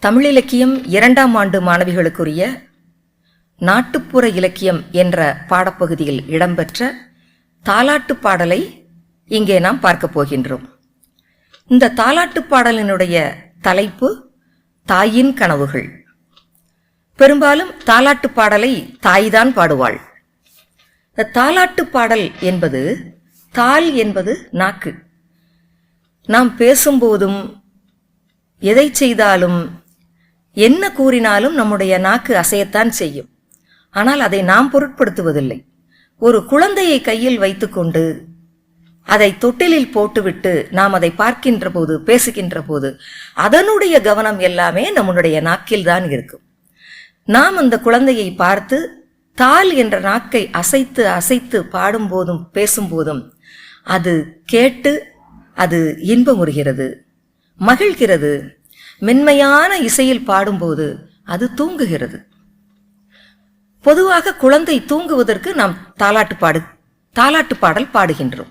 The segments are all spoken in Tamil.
தமிழ் இலக்கியம் இரண்டாம் ஆண்டு மாணவிகளுக்குரிய நாட்டுப்புற இலக்கியம் என்ற பாடப்பகுதியில் இடம்பெற்ற தாலாட்டு பாடலை இங்கே நாம் பார்க்கப் போகின்றோம். இந்த தாலாட்டு பாடலினுடைய தலைப்பு தாயின் கனவுகள். பெரும்பாலும் தாலாட்டு பாடலை தாய்தான் பாடுவாள். இந்த தாலாட்டு பாடல் என்பது தால் என்பது நாக்கு. நாம் பேசும்போதும் எதை செய்தாலும் என்ன கூறினாலும் நம்முடைய நாக்கு அசையத்தான் செய்யும். ஆனால் அதை நாம் பொருட்படுத்துவதில்லை. ஒரு குழந்தையை கையில் வைத்துக்கொண்டு அதை தொட்டிலில் போட்டுவிட்டு நாம் அதை பார்க்கின்ற போது பேசுகின்ற போது அதனுடைய கவனம் எல்லாமே நம்முடைய நாக்கில் தான் இருக்கும். நாம் அந்த குழந்தையை பார்த்து தால் என்ற நாக்கை அசைத்து அசைத்து பாடும்போதும் பேசும்போதும் அது கேட்டு அது இன்பமுறுகிறது மகிழ்கிறது. மென்மையான இசையில் பாடும்போது அது தூங்குகிறது. பொதுவாக குழந்தை தூங்குவதற்கு நாம் தாலாட்டு பாடு தாலாட்டு பாடல் பாடுகின்றோம்.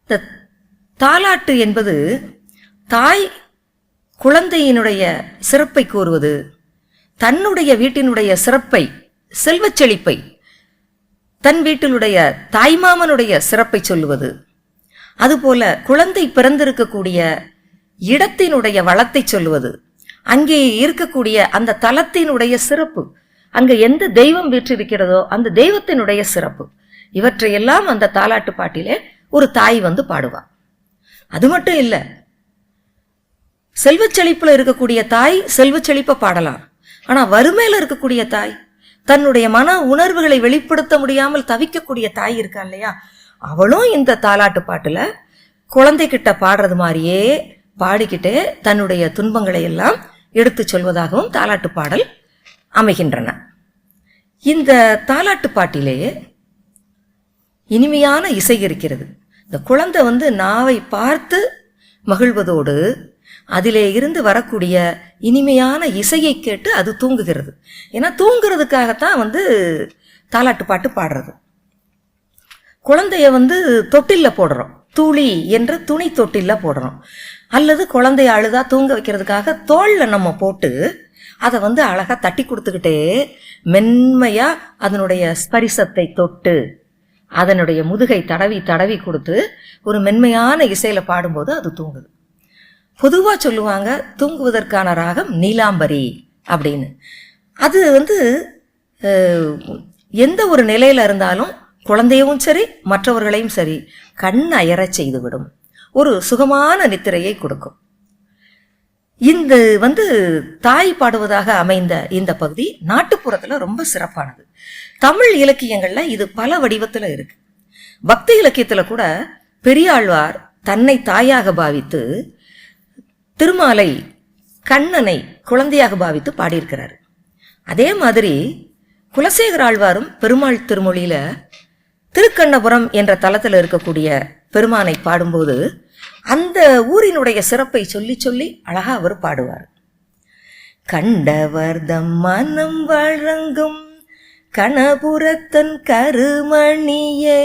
இந்த தாலாட்டு என்பது தாய் குழந்தையினுடைய சிறப்பை கூறுவது தன்னுடைய வீட்டினுடைய சிறப்பை செல்வச் செழிப்பை தன் வீட்டிலுடைய தாய்மாமனுடைய சிறப்பை சொல்லுவது. அதுபோல குழந்தை பிறந்திருக்கக்கூடிய இடத்தினுடைய வளத்தை சொல்லுவது. அங்கே இருக்கக்கூடிய அந்த தலத்தினுடைய சிறப்பு. அங்கே எந்த தெய்வம் வீற்றிருக்கிறதோ அந்த தெய்வத்தினுடைய சிறப்பு. இவற்றையெல்லாம் அந்த தாலாட்டு பாட்டிலே ஒரு தாய் வந்து பாடுவா. அது மட்டும் இல்லை செல்வச்செழிப்பில் இருக்கக்கூடிய தாய் செல்வச் செழிப்பை பாடலாம். ஆனால் வறுமையில் இருக்கக்கூடிய தாய் தன்னுடைய மன உணர்வுகளை வெளிப்படுத்த முடியாமல் தவிக்கக்கூடிய தாய் இருக்கா இல்லையா? அவளும் இந்த தாலாட்டு பாட்டில் குழந்தைகிட்ட பாடுறது மாதிரியே பாடிக்கிட்டே தன்னுடைய துன்பங்களை எல்லாம் எடுத்து சொல்வதாகவும் தாலாட்டு பாடல் அமைகின்றன. இந்த தாலாட்டு பாட்டிலேயே இனிமையான இசை இருக்கிறது. இந்த குழந்தை வந்து நாவை பார்த்து மகிழ்வதோடு அதிலே இருந்து வரக்கூடிய இனிமையான இசையை கேட்டு அது தூங்குகிறது. ஏன்னா தூங்குறதுக்காகத்தான் வந்து தாலாட்டு பாட்டு பாடுறது. குழந்தைய வந்து தொட்டிலில் போடுறோம். தூளி என்ற துணி தொட்டிலில் போடுறோம். அல்லது குழந்தைய அழுதா தூங்க வைக்கிறதுக்காக தோளில் நம்ம போட்டு அதை வந்து அழகாக தட்டி கொடுத்துக்கிட்டே மென்மையாக அதனுடைய ஸ்பரிசத்தை தொட்டு அதனுடைய முதுகை தடவி தடவி கொடுத்து ஒரு மென்மையான இசையில் பாடும்போது அது தூங்குது. பொதுவாக சொல்லுவாங்க தூங்குவதற்கான ராகம் நீலாம்பரி அப்படின்னு. அது வந்து எந்த ஒரு நிலையில் இருந்தாலும் குழந்தையவும் சரி மற்றவர்களையும் சரி கண் அயரச் செய்துவிடும். ஒரு சுகமான நித்திரையை கொடுக்கும். இந்த வந்து தாய் பாடுவதாக அமைந்த இந்த பகுதி நாட்டுப்புறத்துல ரொம்ப சிறப்பானது. தமிழ் இலக்கியங்கள்ல இது பல வடிவத்துல இருக்கு. பக்தி இலக்கியத்துல கூட பெரியாழ்வார் தன்னை தாயாக பாவித்து திருமாலை கண்ணனை குழந்தையாக பாவித்து பாடியிருக்கிறார். அதே மாதிரி குலசேகர ஆழ்வாரும் பெருமாள் திருமொழியில திருக்கண்ணபுரம் என்ற தலத்தில் இருக்கக்கூடிய பெருமானை பாடும்போது அந்த ஊரினுடைய சிறப்பை சொல்லி சொல்லி அழகா அவர் பாடுவார். கண்டவர் தம் மனம் வழங்கும் கணபுரத்தன் கருமணியே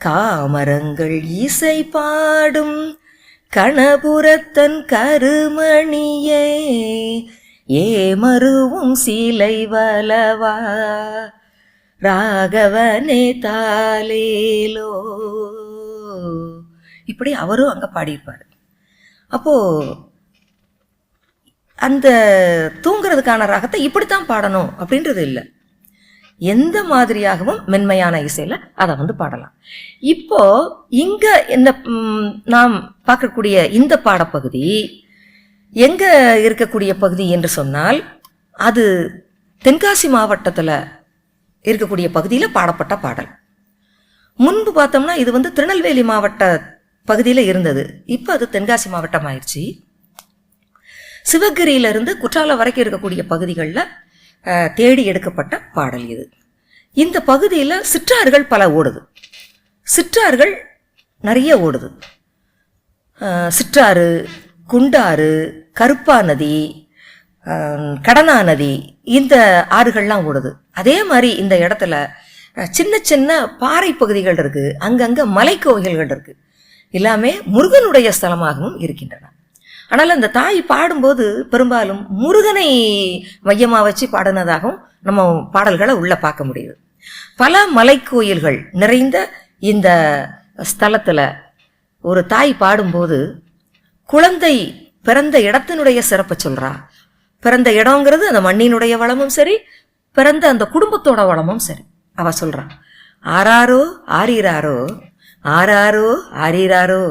காமரங்கள் இசை பாடும் கணபுரத்தன் கருமணியே ஏமருவும் சீலை வலவா ராகவனே தாலேலோ இப்படி அவரும் அங்கே பாடியிருப்பார். அப்போ அந்த தூங்குறதுக்கான ராகத்தை இப்படித்தான் பாடணும் அப்படின்றது இல்லை. எந்த மாதிரியாகவும் மென்மையான இசையில் அதை வந்து பாடலாம். இப்போ இங்கே இந்த நாம் பார்க்கக்கூடிய இந்த பாடப்பகுதி எங்கே இருக்கக்கூடிய பகுதி என்று சொன்னால் அது தென்காசி மாவட்டத்தில் இருக்கக்கூடிய பகுதியில் பாடப்பட்ட பாடல். முன்பு பார்த்தோம்னா இது வந்து திருநெல்வேலி மாவட்ட பகுதியில் இருந்தது. இப்போ அது தென்காசி மாவட்டம் ஆயிடுச்சு. சிவகிரியிலிருந்து குற்றாலம் வரைக்கும் இருக்கக்கூடிய பகுதிகளில் தேடி எடுக்கப்பட்ட பாடல் இது. இந்த பகுதியில் சிற்றாறுகள் பல ஓடுது. சிற்றாறுகள் நிறைய ஓடுது. சிற்றாறு குண்டாறு கருப்பா நதி கடனா நதி இந்த ஆறுகள்லாம் ஓடுது. அதே மாதிரி இந்த இடத்துல சின்ன சின்ன பாறை பகுதிகள் இருக்கு. அங்கங்கே மலைக்கோவில்கள் இருக்கு. எல்லாமே முருகனுடைய ஸ்தலமாகவும் இருக்கின்றன. ஆனால் அந்த தாய் பாடும்போது பெரும்பாலும் முருகனை மையமாக வச்சு பாடினதாகவும் நம்ம பாடல்களை உள்ளே பார்க்க முடியுது. பல மலைக்கோயில்கள் நிறைந்த இந்த ஸ்தலத்தில் ஒரு தாய் பாடும்போது குழந்தை பிறந்த இடத்தினுடைய சிறப்பை சொல்கிறா பிறந்த இடங்கிறது அந்த மண்ணினுடைய வளமும் சரி பிறந்த அந்த குடும்பத்தோட வளமும் சரி. அவ சொல்றான் ஆறாரோ ஆரீராரோ ஆறாரோ ஆரீராரோ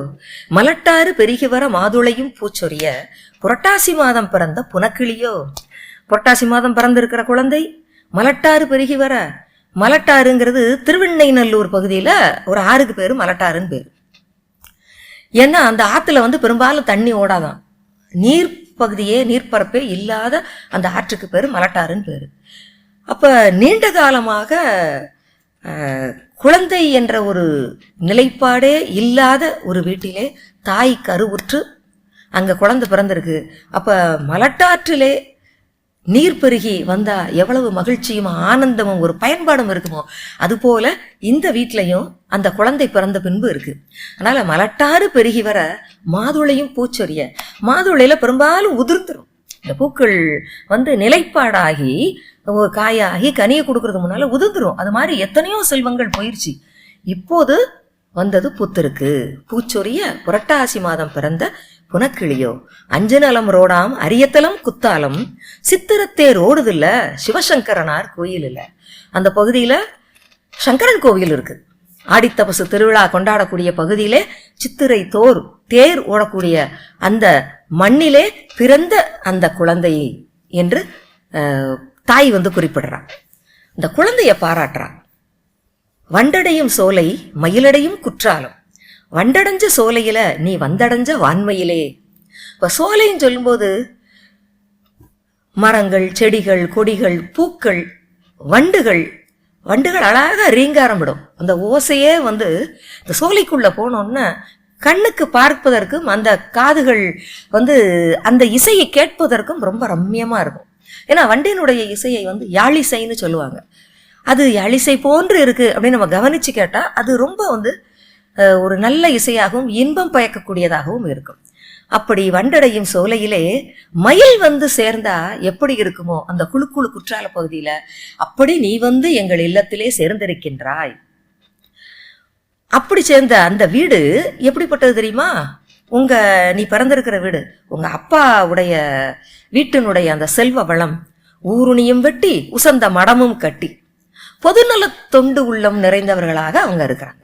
மலட்டாறு பெருகி வர மாதுளையும் பூச்சொரிய புரட்டாசி மாதம் பிறந்த புனக்கிளியோ புரட்டாசி மாதம் பிறந்திருக்கிற குழந்தை மலட்டாறு பெருகி வர மலட்டாறுங்கிறது திருவெண்ணைநல்லூர் பகுதியில் ஒரு ஆறுக்கு பேர் மலட்டாறுன்னு பேர். ஏன்னா அந்த ஆற்றுல வந்து பெரும்பாலும் தண்ணி ஓடாதான். நீர் பகுதியே நீர்ப்பரப்பே இல்லாத அந்த ஆற்றுக்கு பேர் மலட்டாறுன்னு பேர். அப்போ நீண்ட காலமாக குழந்தை என்ற ஒரு நிலைப்பாடே இல்லாத ஒரு வீட்டிலே தாய் கருவுற்று அங்கே குழந்தை பிறந்திருக்கு. அப்போ மலட்டாற்றிலே நீர் பெருகி வந்தா எவ்வளவு மகிழ்ச்சியும் ஆனந்தமும் ஒரு பயன்பாடும் இருக்குமோ அதுபோல இந்த வீட்லையும் அந்த குழந்தை பிறந்த பின்பு இருக்கு. அதனால மலட்டாறு பெருகி வர மாதுளையும் பூச்சொரிய மாதுளையில பெரும்பாலும் உதிர்ந்துடும் இந்த பூக்கள் வந்து நிலைப்பாடாகி காயாகி கனியை கொடுக்கறதுக்கு முன்னால உதிர்ந்துரும். அது மாதிரி எத்தனையோ செல்வங்கள் போயிருச்சு. இப்போது வந்தது பூத்திருக்கு. பூச்சொரிய புரட்டாசி மாதம் பிறந்த புனக்கிளியோ? அஞ்சனலம் ரோடாம் அரியத்தலம் குத்தாலம். சித்திரத்தேர் ஓடுதில்ல சிவசங்கரனார் கோயில் இல்ல அந்த பகுதியில சங்கரன் கோவில் இருக்கு. ஆடித்தபசு திருவிழா கொண்டாடக்கூடிய பகுதியிலே சித்திரை தோர் தேர் ஓடக்கூடிய அந்த மண்ணிலே பிறந்த அந்த குழந்தை என்று அஹ், தாய் வந்து குறிப்பிடுறான். இந்த குழந்தைய பாராட்டுறான். வண்டடையும் சோலை மயிலடையும் குற்றாலம். வண்டடைஞ்ச சோலையில நீ வந்தடைஞ்ச வான்மையிலே. இப்ப சோலைன்னு சொல்லும்போது மரங்கள் செடிகள் கொடிகள் பூக்கள் வண்டுகள் வண்டுகள் அழகாக ரீங்காரம் விடும் அந்த ஓசையே வந்து இந்த சோலைக்குள்ளே போனோன்னா கண்ணுக்கு பார்ப்பதற்கும் அந்த காதுகள் வந்து அந்த இசையை கேட்பதற்கும் ரொம்ப ரம்யமாக இருக்கும். ஏன்னா வண்டியினுடைய இசையை வந்து யாழிசைன்னு சொல்லுவாங்க. அது யாழிசை போன்று இருக்குது அப்படின்னு நம்ம கவனித்து கேட்டால் அது ரொம்ப வந்து ஒரு நல்ல இசையாகவும் இன்பம் பயக்கக்கூடியதாகவும் இருக்கும். அப்படி வண்டடையும் சோலையிலே மயில் வந்து சேர்ந்தா எப்படி இருக்குமோ அந்த குழு குழு குற்றால பகுதியில அப்படி நீ வந்து எங்கள் இல்லத்திலே சேர்ந்திருக்கின்றாய். அப்படி சேர்ந்த அந்த வீடு எப்படிப்பட்டது தெரியுமா? உங்க நீ பிறந்திருக்கிற வீடு உங்க அப்பாவுடைய வீட்டினுடைய அந்த செல்வ வளம் ஊருணியும் வெட்டி உசந்த மடமும் கட்டி பொதுநலத் தொண்டு உள்ளம் நிறைந்தவர்களாக அவங்க இருக்கிறாங்க.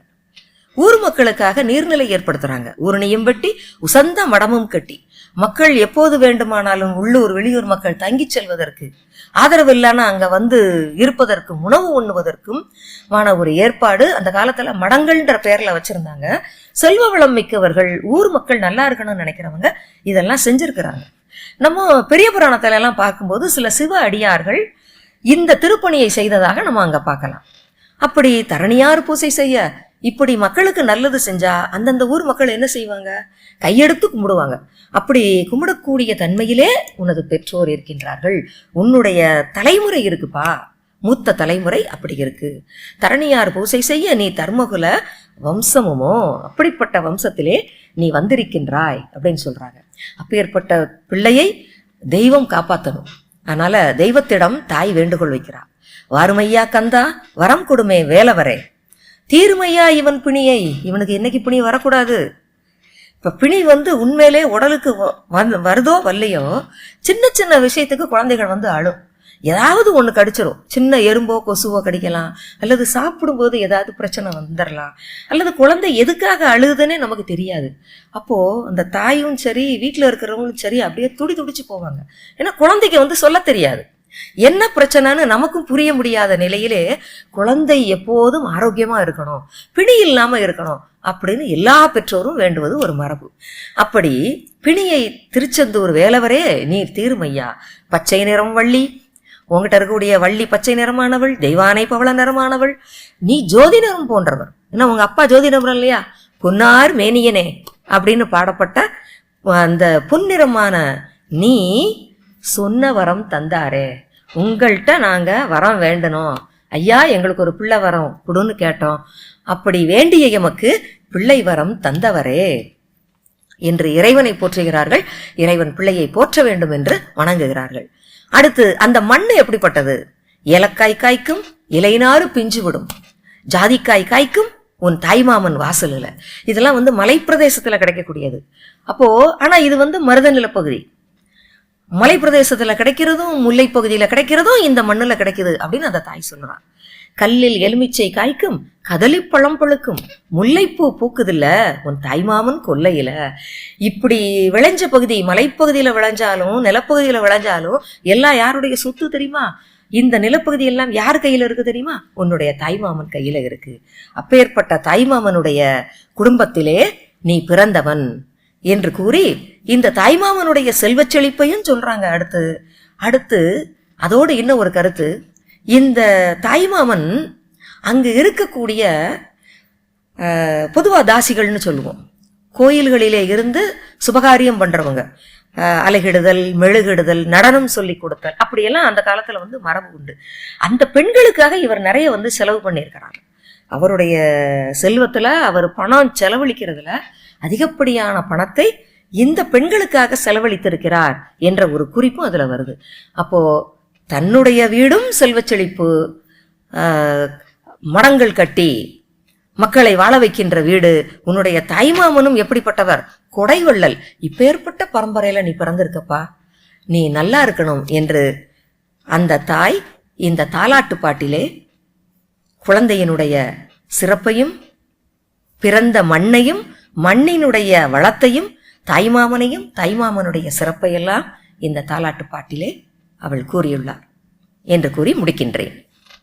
ஊர் மக்களுக்காக நீர்நிலை ஏற்படுத்துறாங்க. ஊரணியும் வெட்டி உசந்த மடமும் கட்டி. மக்கள் எப்போது வேண்டுமானாலும் உள்ளூர் வெளியூர் மக்கள் தங்கிச் செல்வதற்கு ஆதரவு இல்லைன்னா அங்க வந்து இருப்பதற்கும் உணவு உண்ணுவதற்கும் மான ஒரு ஏற்பாடு அந்த காலத்துல மடங்கள்ன்ற பெயர்ல வச்சிருந்தாங்க. செல்வ வளம் மிக்கவர்கள் ஊர் மக்கள் நல்லா இருக்கணும்னு நினைக்கிறவங்க இதெல்லாம் செஞ்சிருக்கிறாங்க. நம்ம பெரிய புராணத்துல எல்லாம் பார்க்கும்போது சில சிவ அடியார்கள் இந்த திருப்பணியை செய்ததாக நம்ம அங்க பார்க்கலாம். அப்படி தரணியார் பூசை செய்ய இப்படி மக்களுக்கு நல்லது செஞ்சா அந்தந்த ஊர் மக்கள் என்ன செய்வாங்க? கையெடுத்து கும்பிடுவாங்க. அப்படி கும்பிடக்கூடிய தன்மையிலே உனது பெற்றோர் இருக்கின்றார்கள். உன்னுடைய தலைமுறை இருக்குப்பா. மூத்த தலைமுறை அப்படி இருக்கு. தரணியார் பூசை செய்ய நீ தர்மகுல வம்சமுமோ? அப்படிப்பட்ட வம்சத்திலே நீ வந்திருக்கின்றாய் அப்படின்னு சொல்றாங்க. அப்பேற்பட்ட பிள்ளையை தெய்வம் காப்பாற்றணும் அதனால தெய்வத்திடம் தாய் வேண்டுகோள் வைக்கிறா. வாருமையா கந்தா வரம் கொடுமே வேலவரே. தீர்மையா இவன் பிணியை? இவனுக்கு என்னைக்கு பிணி வரக்கூடாது? இப்ப பிணி வந்து உண்மையிலே உடலுக்கு வ- வந்து வருதோ வரலையோ சின்ன சின்ன விஷயத்துக்கு குழந்தைகள் வந்து அழும். ஏதாவது ஒன்று கடிச்சிரும். சின்ன எறும்போ கொசுவோ கடிக்கலாம். அல்லது சாப்பிடும்போது ஏதாவது பிரச்சனை வந்துடலாம் அல்லது குழந்தை எதுக்காக அழுகுதுன்னே நமக்கு தெரியாது. அப்போது அந்த தாயும் சரி வீட்டில் இருக்கிறவங்களும் சரி அப்படியே துடி துடிச்சு போவாங்க. ஏன்னா குழந்தைக்கு வந்து சொல்ல தெரியாது. என்ன பிரச்சனைன்னு நமக்கும் புரிய முடியாத நிலையிலே குழந்தை எப்போதும் ஆரோக்கியமா இருக்கணும் பிணி இல்லாம இருக்கணும் அப்படின்னு எல்லா பெற்றோரும் வேண்டுவது ஒரு மரபு. அப்படி பிணியை திருச்செந்தூர் வேலவரே நீர் தீர்மையா? பச்சை நிறம் வள்ளி. உங்ககிட்ட இருக்கக்கூடிய வள்ளி பச்சை நிறமானவள் தெய்வானை பவள நிறமானவள். நீ ஜோதி நிறம் போன்றவர் என்ன உங்க அப்பா ஜோதி நிறம் இல்லையா? பொன்னார் மேனியனே அப்படின்னு பாடப்பட்ட அந்த பொன்னிறமான நீ சொன்ன வரம் தந்தாரே. உங்கள்கிட்ட நாங்கள் வரம் வேண்டணும். ஐயா எங்களுக்கு ஒரு பிள்ளை வரம் கொடுன்னு கேட்டோம். அப்படி வேண்டிய எமக்கு பிள்ளை வரம் தந்தவரே என்று இறைவனை போற்றுகிறார்கள். இறைவன் பிள்ளையை போற்ற வேண்டும் என்று வணங்குகிறார்கள். அடுத்து அந்த மண் எப்படிப்பட்டது? ஏலக்காய் காய்க்கும் இலைநாறு பிஞ்சு விடும். ஜாதிக்காய் காய்க்கும் உன் தாய்மாமன் வாசலில். இதெல்லாம் வந்து மலைப்பிரதேசத்தில் கிடைக்கக்கூடியது. அப்போ ஆனால் இது வந்து மருத மலை பிரதேசத்தில் கிடைக்கிறதும் முல்லை பகுதியில கிடைக்கிறதும் இந்த மண்ணுல கிடைக்குது அப்படின்னு அந்த தாய் சொல்கிறான் கல்லில் எலுமிச்சை காய்க்கும் கதலிப்பழம் பழுக்கும் முல்லைப்பூ பூக்குதில்ல உன் தாய்மாமன் கொல்லையில இப்படி விளைஞ்ச பகுதி மலைப்பகுதியில விளைஞ்சாலும் நிலப்பகுதியில விளைஞ்சாலும் எல்லாம் யாருடைய சொத்து தெரியுமா? இந்த நிலப்பகுதி எல்லாம் யார் கையில இருக்கு தெரியுமா? உன்னுடைய தாய்மாமன் கையில இருக்கு. அப்பேற்பட்ட தாய்மாமனுடைய குடும்பத்திலே நீ பிறந்தவன். என்று கூறி இந்த தாய்மாமனுடைய செல்வச் செழிப்பையும் சொல்றாங்க அடுத்து. அடுத்து அதோடு இன்னும் ஒரு கருத்து. இந்த தாய்மாமன் அங்கு இருக்கக்கூடிய பொதுவாக பொதுவா தாசிகள்னு சொல்லுவோம். கோயில்களிலே இருந்து சுபகாரியம் பண்றவங்க. அலைகிடுதல் அலகிடுதல் மெழுகிடுதல் நடனம் சொல்லி கொடுத்தல் அப்படியெல்லாம் அந்த காலத்துல வந்து மரபு உண்டு. அந்த பெண்களுக்காக இவர் நிறைய வந்து செலவு பண்ணியிருக்கிறார். அவருடைய செல்வத்துல அவர் பணம் செலவழிக்கிறதுல அதிகப்படியான பணத்தை இந்த பெண்களுக்காக செலவழித்திருக்கிறார் என்ற ஒரு குறிப்பும் அதில் வருது. அப்போ தன்னுடைய வீடும் செல்வச்செழிப்பு மடங்கள் கட்டி மக்களை வாழ வைக்கின்ற வீடு உன்னுடைய தாய்மாமனும் எப்படிப்பட்டவர்? கொடைவள்ளல் இப்பேற்பட்ட பரம்பரையில் நீ பிறந்திருக்கப்பா. நீ நல்லா இருக்கணும் என்று அந்த தாய் இந்த தாலாட்டு பாட்டிலே குழந்தையினுடைய சிறப்பையும் பிறந்த மண்ணையும் மண்ணினுடைய வளத்தையும் தாய்மாமனையும் தாய்மாமனுடைய சிறப்பையெல்லாம் இந்த தாலாட்டு பாட்டிலே அவள் கூறியுள்ளார். என்று கூறி முடிக்கின்றேன்.